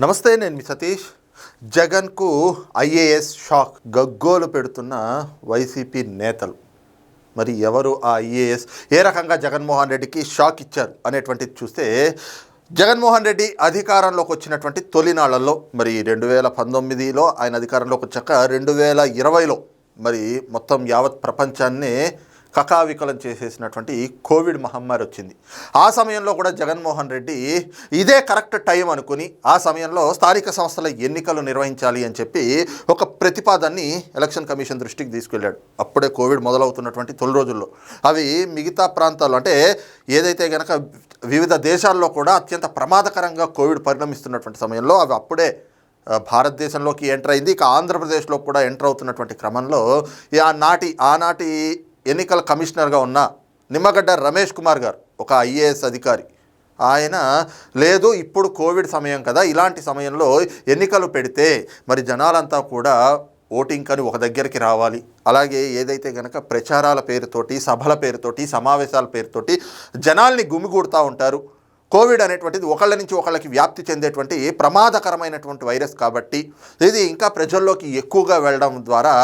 నమస్తే నేను మీ సతీష్. జగన్కు ఐఏఎస్ షాక్ గగ్గోలు పెడుతున్న వైసీపీ నేతలు. మరి ఎవరు ఆ ఐఏఎస్? ఏ రకంగా జగన్మోహన్ రెడ్డికి షాక్ ఇచ్చారు అనేటువంటిది చూస్తే జగన్మోహన్ రెడ్డి అధికారంలోకి వచ్చినటువంటి తొలినాళ్ళలో మరి రెండు వేల పంతొమ్మిదిలో ఆయన అధికారంలోకి వచ్చాక రెండు వేల ఇరవైలో మరి మొత్తం యావత్ ప్రపంచాన్ని కకావికలం చేసేసినటువంటి కోవిడ్ మహమ్మారి వచ్చింది. ఆ సమయంలో కూడా జగన్మోహన్ రెడ్డి ఇదే కరెక్ట్ టైం అనుకుని ఆ సమయంలో స్థానిక సంస్థల ఎన్నికలు నిర్వహించాలి అని చెప్పి ఒక ప్రతిపాదాన్ని ఎలక్షన్ కమిషన్ దృష్టికి తీసుకెళ్ళాడు. అప్పుడే కోవిడ్ మొదలవుతున్నటువంటి తొలి రోజుల్లో. అవి మిగతా ప్రాంతాల్లో అంటే ఏదైతే గనక వివిధ దేశాల్లో కూడా అత్యంత ప్రమాదకరంగా కోవిడ్ పరిణమిస్తున్నటువంటి సమయంలో అవి అప్పుడే భారతదేశంలోకి ఎంటర్ అయింది. ఇక ఆంధ్రప్రదేశ్లో కూడా ఎంటర్ అవుతున్నటువంటి క్రమంలో ఆనాటి ఆనాటి ఎన్నికల కమిషనర్గా ఉన్న నిమ్మగడ్డ రమేష్ కుమార్ గారు ఒక ఐఏఎస్ అధికారి. ఆయన లేదు ఇప్పుడు కోవిడ్ సమయం కదా ఇలాంటి సమయంలో ఎన్నికలు పెడితే మరి జనాలంతా కూడా ఓటింగ్ అని ఒక దగ్గరికి రావాలి. అలాగే ఏదైతే కనుక ప్రచారాల పేరుతోటి సభల పేరుతోటి సమావేశాల పేరుతోటి జనాల్ని గుమిగూడుతూ ఉంటారు. కోవిడ్ అనేటువంటిది ఒకళ్ళ నుంచి ఒకళ్ళకి వ్యాప్తి చెందేటువంటి ప్రమాదకరమైనటువంటి వైరస్ కాబట్టి ఇది ఇంకా ప్రజల్లోకి ఎక్కువగా వెళ్ళడం ద్వారా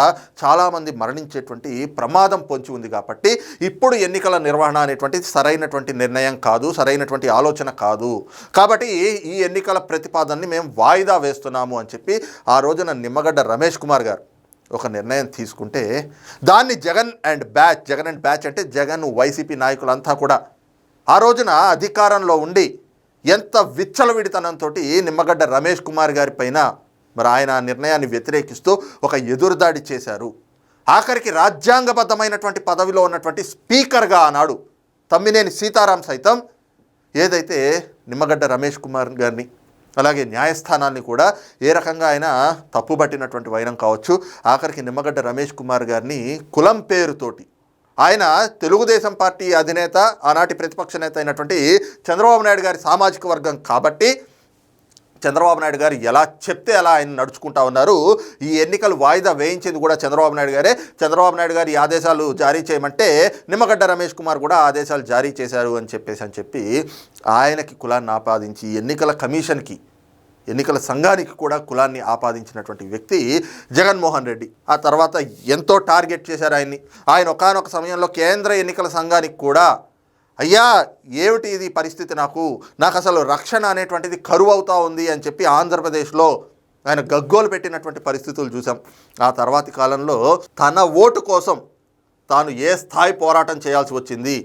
చాలామంది మరణించేటువంటి ప్రమాదం పొంచి ఉంది కాబట్టి ఇప్పుడు ఎన్నికల నిర్వహణ అనేటువంటిది సరైనటువంటి నిర్ణయం కాదు సరైనటువంటి ఆలోచన కాదు. కాబట్టి ఈ ఎన్నికల ప్రతిపాదనని మేము వాయిదా వేస్తున్నాము అని చెప్పి ఆ రోజున నిమ్మగడ్డ రమేష్ కుమార్ గారు ఒక నిర్ణయం తీసుకుంటే దాన్ని Jagan and batch Jagan and batch అంటే జగన్ వైసీపీ నాయకులంతా కూడా ఆ రోజున అధికారంలో ఉండి ఎంత విచ్చలవిడితనంతో నిమ్మగడ్డ రమేష్ కుమార్ గారి పైన మరి ఆయన ఆ నిర్ణయాన్ని వ్యతిరేకిస్తూ ఒక ఎదురుదాడి చేశారు. ఆఖరికి రాజ్యాంగబద్ధమైనటువంటి పదవిలో ఉన్నటువంటి స్పీకర్గా ఆనాడు తమ్మినేని సీతారాం సైతం ఏదైతే నిమ్మగడ్డ రమేష్ కుమార్ గారిని అలాగే న్యాయస్థానాన్ని కూడా ఏ రకంగా ఆయన తప్పుబట్టినటువంటి వైరం కావచ్చు ఆఖరికి నిమ్మగడ్డ రమేష్ కుమార్ గారిని కులం పేరుతోటి ఆయన తెలుగుదేశం పార్టీ అధినేత ఆనాటి ప్రతిపక్ష నేత అయినటువంటి చంద్రబాబు నాయుడు గారి సామాజిక వర్గం కాబట్టి చంద్రబాబు నాయుడు గారు ఎలా చెప్తే అలా ఆయన నడుచుకుంటా ఉన్నారు. ఈ ఎన్నికలు వాయిదా వేయించింది కూడా చంద్రబాబు నాయుడు గారే. చంద్రబాబు నాయుడు గారు ఈ ఆదేశాలు జారీ చేయమంటే నిమ్మగడ్డ రమేష్ కుమార్ కూడా ఆదేశాలు జారీ చేశారు అని చెప్పేసి అని చెప్పి ఆయనకి కులాన్ని ఆపాదించి ఎన్నికల కమిషన్కి ఎన్నికల సంఘానికి కూడా కులాన్ని ఆపాదించినటువంటి వ్యక్తి జగన్మోహన్ రెడ్డి. ఆ తర్వాత ఎంతో టార్గెట్ చేశారు ఆయన్ని. ఆయన ఒకానొక సమయంలో కేంద్ర ఎన్నికల సంఘానికి కూడా అయ్యా ఏమిటి ఇది పరిస్థితి నాకు? నాకు అసలు రక్షణ అనేటువంటిది కరువు అవుతా ఉంది అని చెప్పి ఆంధ్రప్రదేశ్లో ఆయన గగ్గోలు పెట్టినటువంటి పరిస్థితులు చూసాం ఆ తర్వాతి కాలంలో తన ఓటు కోసం తాను ఏ స్థాయి పోరాటం చేయాల్సి వచ్చింది?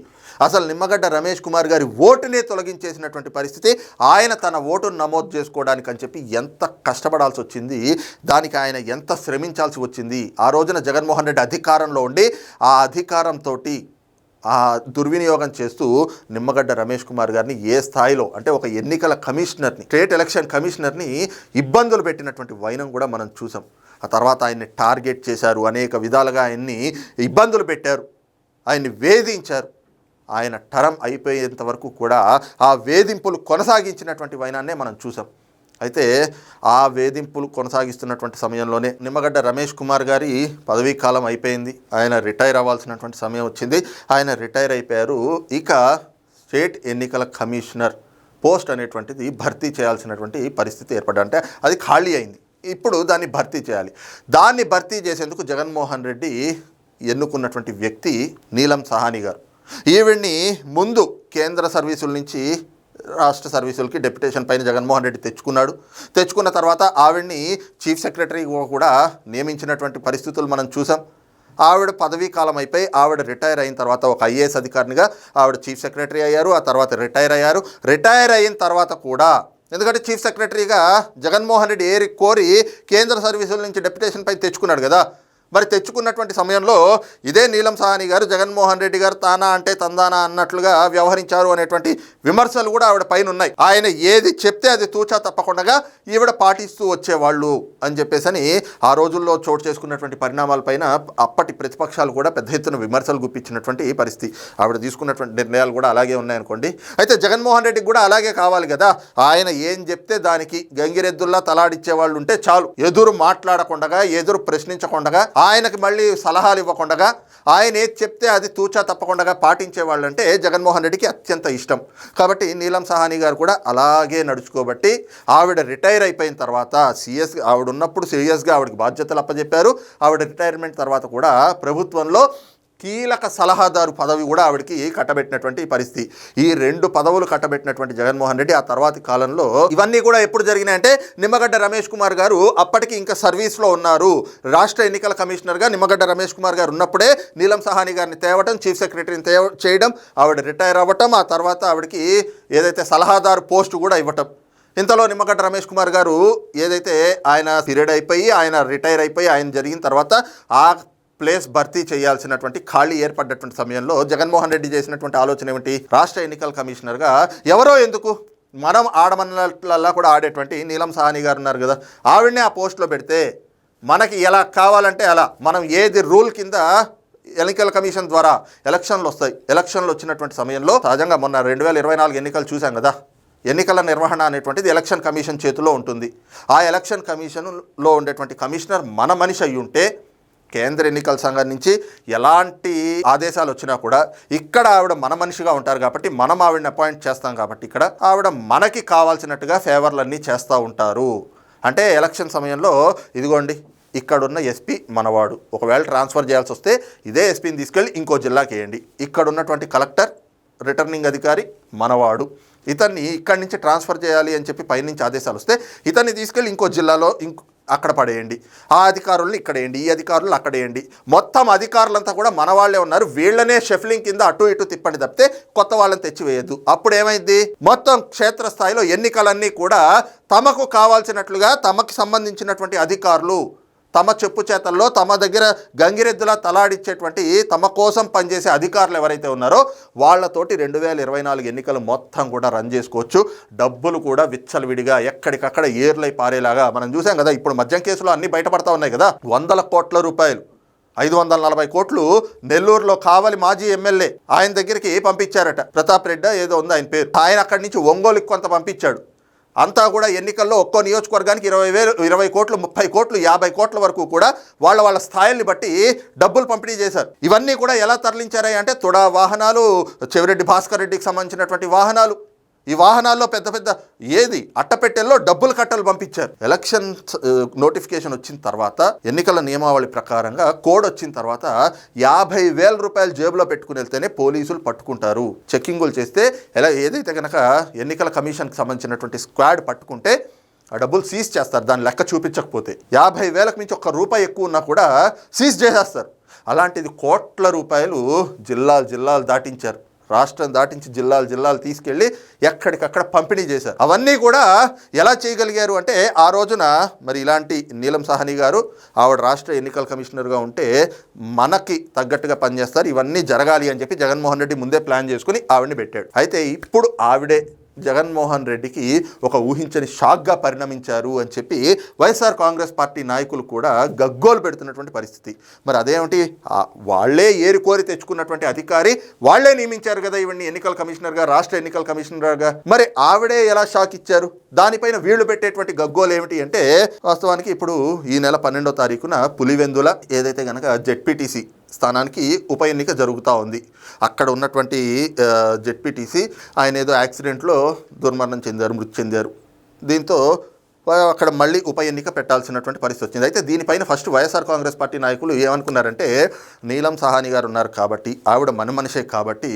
అసలు నిమ్మగడ్డ రమేష్ కుమార్ గారి ఓటునే తొలగించేసినటువంటి పరిస్థితి ఆయన తన ఓటును నమోదు చేసుకోవడానికి అని చెప్పి ఎంత కష్టపడాల్సి వచ్చింది? దానికి ఆయన ఎంత శ్రమించాల్సి వచ్చింది? ఆ రోజున జగన్మోహన్ రెడ్డి అధికారంలో ఉండి ఆ అధికారంతో ఆ దుర్వినియోగం చేస్తూ నిమ్మగడ్డ రమేష్ కుమార్ గారిని ఏ స్థాయిలో అంటే ఒక ఎన్నికల కమిషనర్ని స్టేట్ ఎలక్షన్ కమిషనర్ని ఇబ్బందులు పెట్టినటువంటి వైనం కూడా మనం చూసాం. ఆ తర్వాత ఆయన్ని టార్గెట్ చేశారు. అనేక విధాలుగా ఆయన్ని ఇబ్బందులు పెట్టారు. ఆయన్ని వేధించారు. ఆయన టరం అయిపోయేంత వరకు కూడా ఆ వేధింపులు కొనసాగించినటువంటి వైనాన్నే మనం చూసాం అయితే ఆ వేధింపులు కొనసాగిస్తున్నటువంటి సమయంలోనే నిమ్మగడ్డ రమేష్ కుమార్ గారి పదవీ కాలం అయిపోయింది. ఆయన రిటైర్ అవ్వాల్సినటువంటి సమయం వచ్చింది. ఆయన రిటైర్ అయిపోయారు. ఇక స్టేట్ ఎన్నికల కమిషనర్ పోస్ట్ అనేటువంటిది భర్తీ చేయాల్సినటువంటి పరిస్థితి ఏర్పడ్డ అంటే అది ఖాళీ అయింది. ఇప్పుడు దాన్ని భర్తీ చేయాలి. దాన్ని భర్తీ చేసేందుకు జగన్మోహన్ రెడ్డి ఎన్నుకున్నటువంటి వ్యక్తి నీలం సహాని గారు. ఈవిడ్ని ముందు కేంద్ర సర్వీసుల నుంచి రాష్ట్ర సర్వీసులకి డెప్యుటేషన్ పైన జగన్మోహన్ రెడ్డి తెచ్చుకున్నాడు. తెచ్చుకున్న తర్వాత ఆవిడ్ని చీఫ్ సెక్రటరీ కూడా నియమించినటువంటి పరిస్థితులు మనం చూసాం. ఆవిడ పదవీ కాలం అయిపోయి ఆవిడ రిటైర్ అయిన తర్వాత ఒక ఐఏఎస్ అధికారినిగా ఆవిడ చీఫ్ సెక్రటరీ అయ్యారు. ఆ తర్వాత రిటైర్ అయ్యారు. రిటైర్ అయిన తర్వాత కూడా ఎందుకంటే చీఫ్ సెక్రటరీగా జగన్మోహన్ రెడ్డి ఏరి కోరి కేంద్ర సర్వీసుల నుంచి డెప్యుటేషన్ పై తెచ్చుకున్నాడు కదా. మరి తెచ్చుకున్నటువంటి సమయంలో ఇదే నీలం సాహని గారు జగన్మోహన్ రెడ్డి గారు తానా అంటే తందానా అన్నట్లుగా వ్యవహరించారు అనేటువంటి విమర్శలు కూడా ఆవిడ పైన ఉన్నాయి ఆయన ఏది చెప్తే అది తూచా తప్పకుండా ఈవిడ పాటిస్తూ వచ్చేవాళ్ళు అని చెప్పేసని ఆ రోజుల్లో చోటు చేసుకున్నటువంటి పరిణామాలపైన అప్పటి ప్రతిపక్షాలు కూడా పెద్ద ఎత్తున విమర్శలు గుప్పించినటువంటి పరిస్థితి. ఆవిడ తీసుకున్నటువంటి నిర్ణయాలు కూడా అలాగే ఉన్నాయనుకోండి. అయితే జగన్మోహన్ రెడ్డికి కూడా అలాగే కావాలి కదా. ఆయన ఏం చెప్తే దానికి గంగిరెద్దుల్లా తలాడిచ్చే వాళ్ళు ఉంటే చాలు. ఎదురు మాట్లాడకుండా ఎదురు ప్రశ్నించకుండా ఆయనకి మళ్ళీ సలహాలు ఇవ్వకుండా ఆయన ఏది చెప్తే అది తూచా తప్పకుండా పాటించే వాళ్ళంటే జగన్మోహన్ రెడ్డికి అత్యంత ఇష్టం. కాబట్టి నీలం సహాని గారు కూడా అలాగే నడుచుకోబట్టి ఆవిడ రిటైర్ అయిపోయిన తర్వాత సీఎస్ ఆవిడ ఉన్నప్పుడు సీరియస్గా ఆవిడకి బాధ్యతలు అప్పచెప్పారు ఆవిడ రిటైర్మెంట్ తర్వాత కూడా ప్రభుత్వంలో కీలక సలహాదారు పదవి కూడా ఆవిడకి కట్టబెట్టినటువంటి పరిస్థితి. ఈ రెండు పదవులు కట్టబెట్టినటువంటి జగన్మోహన్ రెడ్డి ఆ తర్వాతి కాలంలో ఇవన్నీ కూడా ఎప్పుడు జరిగినాయంటే నిమ్మగడ్డ రమేష్ కుమార్ గారు అప్పటికి ఇంకా సర్వీస్లో ఉన్నారు. రాష్ట్ర ఎన్నికల కమిషనర్గా నిమ్మగడ్డ రమేష్ కుమార్ గారు ఉన్నప్పుడే నీలం సహాని గారిని తేవటం చీఫ్ సెక్రటరీని తేవ చేయడం ఆవిడ రిటైర్ అవ్వటం ఆ తర్వాత ఆవిడకి ఏదైతే సలహాదారు పోస్టు కూడా ఇవ్వటం. ఇంతలో నిమ్మగడ్డ రమేష్ కుమార్ గారు ఏదైతే ఆయన పీరియడ్ అయిపోయి ఆయన రిటైర్ అయిపోయి ఆయన జరిగిన తర్వాత ఆ ప్లేస్ భర్తీ చేయాల్సినటువంటి ఖాళీ ఏర్పడ్డటువంటి సమయంలో జగన్మోహన్ రెడ్డి చేసినటువంటి ఆలోచన ఏమిటి? రాష్ట్ర ఎన్నికల కమిషనర్గా ఎవరో ఎందుకు? మనం ఆడమనలల్లా కూడా ఆడేటువంటి నీలం సాహని గారు ఉన్నారు కదా ఆవిడనే ఆ పోస్ట్లో పెడితే మనకి ఎలా కావాలంటే అలా. మనం ఏది రూల్ కింద ఎన్నికల కమిషన్ ద్వారా ఎలక్షన్లు వస్తాయి ఎలక్షన్లు వచ్చినటువంటి సమయంలో సహజంగా మొన్న రెండు వేల ఇరవై నాలుగు ఎన్నికలు చూసాం కదా ఎన్నికల నిర్వహణ అనేటువంటిది ఎలక్షన్ కమిషన్ చేతిలో ఉంటుంది. ఆ ఎలక్షన్ కమిషన్లో ఉండేటువంటి కమిషనర్ మన మనిషి అయ్యి ఉంటే కేంద్ర ఎన్నికల సంఘం నుంచి ఎలాంటి ఆదేశాలు వచ్చినా కూడా ఇక్కడ ఆవిడ మన మనిషిగా ఉంటారు కాబట్టి మనం ఆవిడని అపాయింట్ చేస్తాం కాబట్టి ఇక్కడ ఆవిడ మనకి కావాల్సినట్టుగా ఫేవర్లన్నీ చేస్తూ ఉంటారు. అంటే ఎలక్షన్ సమయంలో ఇదిగోండి ఇక్కడున్న ఎస్పీ మనవాడు. ఒకవేళ ట్రాన్స్ఫర్ చేయాల్సి వస్తే ఇదే ఎస్పీని తీసుకెళ్ళి ఇంకో జిల్లాకి వేయండి. ఇక్కడ ఉన్నటువంటి కలెక్టర్ రిటర్నింగ్ అధికారి మనవాడు. ఇతన్ని ఇక్కడి నుంచి ట్రాన్స్ఫర్ చేయాలి అని చెప్పి పైనుంచి ఆదేశాలు వస్తే ఇతన్ని తీసుకెళ్ళి ఇంకో జిల్లాలో ఇంకో అక్కడ పడేయండి. ఆ అధికారులను ఇక్కడ వేయండి ఈ అధికారులు అక్కడ వేయండి. మొత్తం అధికారులంతా కూడా మన వాళ్ళే ఉన్నారు. వీళ్ళనే షెఫ్లింగ్ కింద అటు ఇటు తిప్పండి తప్పితే కొత్త వాళ్ళని తెచ్చివేయద్దు. అప్పుడు ఏమైంది? మొత్తం క్షేత్రస్థాయిలో ఎన్నికలన్నీ కూడా తమకు కావాల్సినట్లుగా తమకు సంబంధించినటువంటి అధికారులు తమ చెప్పు చేతల్లో తమ దగ్గర గంగిరెద్దులా తలాడిచ్చేటువంటి తమ కోసం పనిచేసే అధికారులు ఎవరైతే ఉన్నారో వాళ్ళతోటి రెండు వేల ఇరవై నాలుగు ఎన్నికలు మొత్తం కూడా రన్ చేసుకోవచ్చు. డబ్బులు కూడా విచ్చలవిడిగా ఎక్కడికక్కడ ఏర్లై పారేలాగా మనం చూసాం కదా ఇప్పుడు మద్యం కేసులో అన్ని బయటపడతా ఉన్నాయి కదా. వందల కోట్ల రూపాయలు ఐదు వందల నలభై కోట్లు నెల్లూరులో కావలి మాజీ ఎమ్మెల్యే ఆయన దగ్గరికి పంపించారట. ప్రతాప్ రెడ్డి ఏదో ఉంది ఆయన పేరు. ఆయన అక్కడి నుంచి ఒంగోలుకి కొంత పంపించాడు. అంతా కూడా ఎన్నికల్లో ఒక్కో నియోజకవర్గానికి ఇరవై వేలు ఇరవై కోట్లు ముప్పై కోట్లు యాభై కోట్ల వరకు కూడా వాళ్ళ వాళ్ళ స్థాయిల్ని బట్టి డబ్బులు పంపిణీ చేశారు. ఇవన్నీ కూడా ఎలా తరలించారా అంటే తుడా వాహనాలు చెవిరెడ్డి భాస్కర్ రెడ్డికి సంబంధించినటువంటి వాహనాలు. ఈ వాహనాల్లో పెద్ద పెద్ద ఏది? అట్టపెట్టెల్లో డబ్బులు కట్టలు పంపించారు. ఎలక్షన్ నోటిఫికేషన్ వచ్చిన తర్వాత ఎన్నికల నియమావళి ప్రకారంగా కోడ్ వచ్చిన తర్వాత యాభై వేల రూపాయలు జేబులో పెట్టుకుని వెళ్తేనే పోలీసులు పట్టుకుంటారు. చెక్కింగులు చేస్తే ఎలా ఏదైతే కనుక ఎన్నికల కమిషన్కి సంబంధించినటువంటి స్క్వాడ్ పట్టుకుంటే ఆ డబ్బులు సీజ్ చేస్తారు. దాని లెక్క చూపించకపోతే యాభై వేలకు మించి ఒక్క రూపాయి ఎక్కువ ఉన్నా కూడా సీజ్ చేసేస్తారు. అలాంటిది కోట్ల రూపాయలు జిల్లాలు జిల్లాలు దాటించారు. రాష్ట్రం దాటించి జిల్లాలు జిల్లాలు తీసుకెళ్ళి ఎక్కడికక్కడ పంపిణీ చేశారు. అవన్నీ కూడా ఎలా చేయగలిగారు అంటే ఆ రోజున మరి ఇలాంటి నీలం సాహని గారు ఆవిడ రాష్ట్ర ఎన్నికల కమిషనర్గా ఉంటే మనకి తగ్గట్టుగా పనిచేస్తారు. ఇవన్నీ జరగాలి అని చెప్పి జగన్మోహన్ రెడ్డి ముందే ప్లాన్ చేసుకుని ఆవిడని పెట్టాడు. అయితే ఇప్పుడు ఆవిడే జగన్మోహన్ రెడ్డికి ఒక ఊహించని షాక్గా పరిణమించారు అని చెప్పి వైఎస్ఆర్ కాంగ్రెస్ పార్టీ నాయకులు కూడా గగ్గోలు పెడుతున్నటువంటి పరిస్థితి. మరి అదేమిటి? వాళ్ళే వాళ్ళే తెచ్చుకున్నటువంటి అధికారి వాళ్ళే నియమించారు కదా ఇవన్నీ ఎన్నికల కమిషనర్గా రాష్ట్ర ఎన్నికల కమిషనర్గా. మరి ఆవిడే ఎలా షాక్ ఇచ్చారు? దానిపైన వీళ్ళు పెట్టేటువంటి గగ్గోలు ఏమిటి అంటే వాస్తవానికి ఇప్పుడు ఈ నెల పన్నెండో తారీఖున పులివెందుల ఏదైతే కనుక జెడ్పీటీసీ స్థానానికి ఉప ఎన్నిక జరుగుతూ ఉంది. అక్కడ ఉన్నటువంటి జెడ్పీటీసీ ఆయన ఏదో యాక్సిడెంట్లో దుర్మరణం చెందారు మృతి చెందారు. దీంతో అక్కడ మళ్ళీ ఉప ఎన్నిక పెట్టాల్సినటువంటి పరిస్థితి వచ్చింది. అయితే దీనిపైన ఫస్ట్ వైఎస్ఆర్ కాంగ్రెస్ పార్టీ నాయకులు ఏమనుకున్నారంటే నీలం సహాని గారు ఉన్నారు కాబట్టి ఆవిడ మన మనిషే కాబట్టి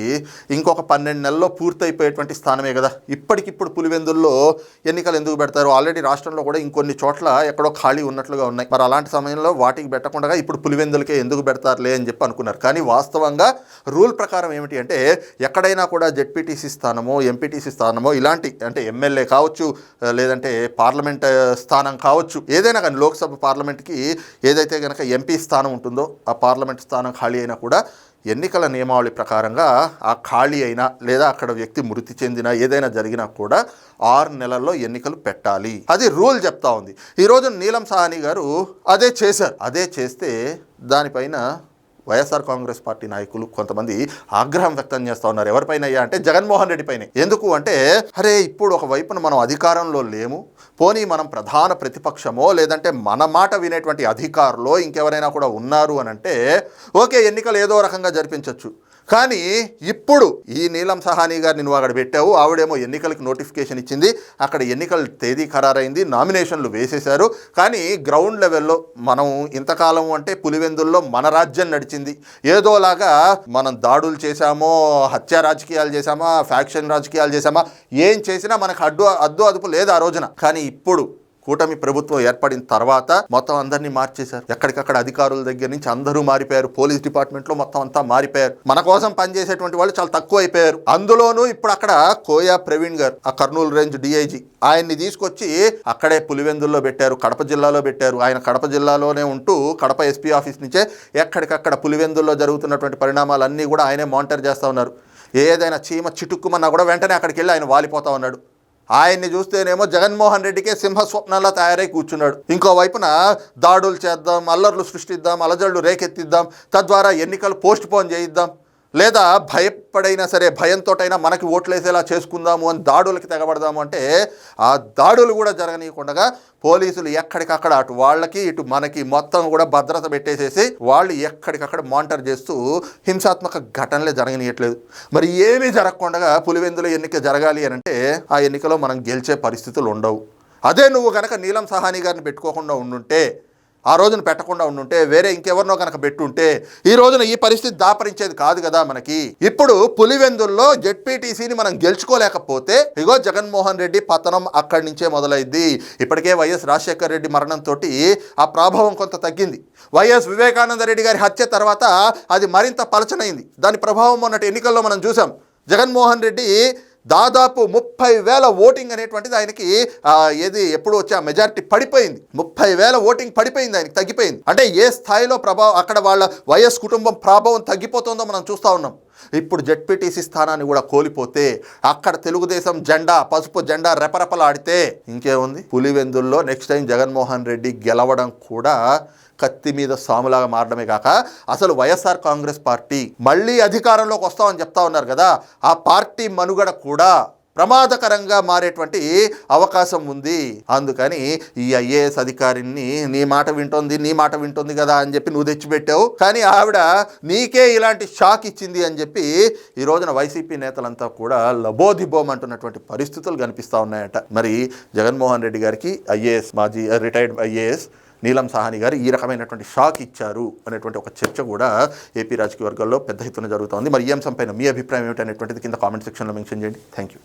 ఇంకొక పన్నెండు నెలల్లో పూర్తయిపోయేటువంటి స్థానమే కదా. ఇప్పటికిప్పుడు పులివెందుల్లో ఎన్నికలు ఎందుకు పెడతారు? ఆల్రెడీ రాష్ట్రంలో కూడా ఇంకొన్ని చోట్ల ఎక్కడో ఖాళీ ఉన్నట్లుగా ఉన్నాయి. మరి అలాంటి సమయంలో వాటికి పెట్టకుండా ఇప్పుడు పులివెందులకే ఎందుకు పెడతారులే అని చెప్పి అనుకున్నారు. కానీ వాస్తవంగా రూల్ ప్రకారం ఏమిటి అంటే ఎక్కడైనా కూడా జెడ్పీటీసీ స్థానమో ఎంపీటీసీ స్థానమో ఇలాంటి అంటే ఎమ్మెల్యే కావచ్చు లేదంటే పార్లమెంట్ పార్లమెంట్ స్థానం కావచ్చు. ఏదైనా కానీ లోక్సభ పార్లమెంట్కి ఏదైతే కనుక ఎంపీ స్థానం ఉంటుందో ఆ పార్లమెంట్ స్థానం ఖాళీ అయినా కూడా ఎన్నికల నియమావళి ప్రకారంగా ఆ ఖాళీ అయినా లేదా అక్కడ వ్యక్తి మృతి చెందినా ఏదైనా జరిగినా కూడా ఆరు నెలల్లో ఎన్నికలు పెట్టాలి. అది రూల్ చెప్తా ఉంది. ఈరోజు నీలం సాహని గారు అదే చేశారు. అదే చేస్తే దానిపైన వైఎస్ఆర్ కాంగ్రెస్ పార్టీ నాయకులు కొంతమంది ఆగ్రహం వ్యక్తం చేస్తూ ఉన్నారు. ఎవరిపైన అయ్యా అంటే జగన్మోహన్ రెడ్డి పైన ఎందుకు అంటే అరే ఇప్పుడు ఒక వైపున మనం అధికారంలో లేము పోనీ మనం ప్రధాన ప్రతిపక్షమో లేదంటే మన మాట వినేటువంటి అధికారులో ఇంకెవరైనా కూడా ఉన్నారు అని అంటే ఓకే ఎన్నికలు ఏదో రకంగా జరిపించవచ్చు కానీ ఇప్పుడు ఈ నీలం సహానీ గారిని నువ్వు అక్కడ పెట్టావు ఆవిడేమో ఎన్నికలకు నోటిఫికేషన్ ఇచ్చింది అక్కడ ఎన్నికల తేదీ ఖరారైంది నామినేషన్లు వేసేశారు. కానీ గ్రౌండ్ లెవెల్లో మనం ఇంతకాలం అంటే పులివెందుల్లో మన రాజ్యం నడిచింది. ఏదోలాగా మనం దాడులు చేశామో హత్య రాజకీయాలు చేశామా ఫ్యాక్షన్ రాజకీయాలు చేశామా ఏం చేసినా మనకు అడ్డు అద్దు అదుపు లేదు ఆ రోజున. కానీ ఇప్పుడు కూటమి ప్రభుత్వం ఏర్పడిన తర్వాత మొత్తం అందరినీ మార్చేశారు. ఎక్కడికక్కడ అధికారుల దగ్గర నుంచి అందరూ మారిపోయారు. పోలీస్ డిపార్ట్మెంట్లో మొత్తం అంతా మారిపోయారు. మన కోసం పనిచేసేటువంటి వాళ్ళు చాలా తక్కువ అయిపోయారు. అందులోనూ ఇప్పుడు అక్కడ కోయా ప్రవీణ్ గారు ఆ కర్నూలు రేంజ్ డిఐజీ ఆయన్ని తీసుకొచ్చి అక్కడే పులివెందుల్లో పెట్టారు కడప జిల్లాలో పెట్టారు. ఆయన కడప జిల్లాలోనే ఉంటూ కడప ఎస్పీ ఆఫీస్ నుంచే ఎక్కడికక్కడ పులివెందుల్లో జరుగుతున్నటువంటి పరిణామాలన్నీ కూడా ఆయనే మానిటర్ చేస్తూ ఉన్నారు. ఏదైనా చీమ చిటుక్కుమన్నా కూడా వెంటనే అక్కడికి వెళ్ళి ఆయన వాలిపోతా ఉన్నాడు. ఆయన్ని చూస్తేనేమో జగన్మోహన్ రెడ్డికే సింహస్వప్నంలా తయారై కూర్చున్నాడు. ఇంకో వైపున దాడులు చేద్దాం అల్లర్లు సృష్టిద్దాం అలజడులు రేకెత్తిద్దాం తద్వారా ఎన్నికలు పోస్ట్ పోన్ చేయిద్దాం. లేదా భయపడైనా సరే భయంతోటైనా మనకి ఓట్లేసేలా చేసుకుందాము అని దాడులకి తెగబడదాము అంటే ఆ దాడులు కూడా జరగనీయకుండా పోలీసులు ఎక్కడికక్కడ అటు వాళ్ళకి ఇటు మనకి మొత్తం కూడా భద్రత పెట్టేసేసి వాళ్ళు ఎక్కడికక్కడ మానిటర్ చేస్తూ హింసాత్మక ఘటనలే జరగనీయట్లేదు. మరి ఏమీ జరగకుండా పులివెందుల ఎన్నిక జరగాలి అని అంటే ఆ ఎన్నికలో మనం గెలిచే పరిస్థితులు ఉండవు. అదే నువ్వు కనుక నీలం సహాని గారిని పెట్టుకోకుండా ఉండుంటే ఆ రోజున పెట్టకుండా ఉండుంటే వేరే ఇంకెవరినో కనుక పెట్టుంటే ఈ రోజున ఈ పరిస్థితి దాపరించేది కాదు కదా మనకి. ఇప్పుడు పులివెందుల్లో జెడ్పీటీసీని మనం గెలుచుకోలేకపోతే ఇగో జగన్మోహన్ రెడ్డి పతనం అక్కడి నుంచే మొదలైంది ఇప్పటికే వైఎస్ రాజశేఖర రెడ్డి మరణంతో ఆ ప్రభావం కొంత తగ్గింది. వైఎస్ వివేకానంద రెడ్డి గారి హత్య తర్వాత అది మరింత పలచనైంది. దాని ప్రభావం మొన్నటి ఎన్నికల్లో మనం చూసాం. జగన్మోహన్ రెడ్డి దాదాపు ముప్పై వేల ఓటింగ్ అనేటువంటిది ఆయనకి ఏది ఎప్పుడు వచ్చి ఆ మెజారిటీ పడిపోయింది. ముప్పై వేల ఓటింగ్ పడిపోయింది ఆయనకి తగ్గిపోయింది. అంటే ఏ స్థాయిలో ప్రభావం అక్కడ వాళ్ళ వైఎస్ కుటుంబం ప్రభావం తగ్గిపోతుందో మనం చూస్తూ ఉన్నాం. ఇప్పుడు జెడ్పీటీసీ స్థానాన్ని కూడా కోల్పోతే అక్కడ తెలుగుదేశం జెండా పసుపు జెండా రెపరెపలాడితే ఇంకేముంది? పులివెందుల్లో నెక్స్ట్ టైం జగన్మోహన్ రెడ్డి గెలవడం కూడా కత్తి మీద సాములాగా మారడమే కాక అసలు వైఎస్ఆర్ కాంగ్రెస్ పార్టీ మళ్ళీ అధికారంలోకి వస్తామని చెప్తా ఉన్నారు కదా. ఆ పార్టీ మనుగడ కూడా ప్రమాదకరంగా మారేటువంటి అవకాశం ఉంది. అందుకని ఈ ఐఏఎస్ అధికారిని నీ మాట వింటోంది నీ మాట వింటోంది కదా అని చెప్పి నువ్వు తెచ్చిపెట్టావు. కానీ ఆవిడ నీకే ఇలాంటి షాక్ ఇచ్చింది అని చెప్పి ఈ రోజున వైసీపీ నేతలంతా కూడా లబోదిబోం అంటున్నటువంటి పరిస్థితులు కనిపిస్తూ ఉన్నాయట. మరి జగన్మోహన్ రెడ్డి గారికి ఐఏఎస్ మాజీ రిటైర్డ్ ఐఏఎస్ నీలం సాహని గారు ఈ రకమైనటువంటి షాక్ ఇచ్చారు అనేటువంటి ఒక చర్చ కూడా ఏపీ రాజకీయ వర్గాల్లో పెద్ద ఎత్తున జరుగుతోంది. మరి ఈ అంశంపైన మీ అభిప్రాయం ఏమిటనేటువంటిది కింద కామెంట్ సెక్షన్లో మెన్షన్ చేయండి. Thank you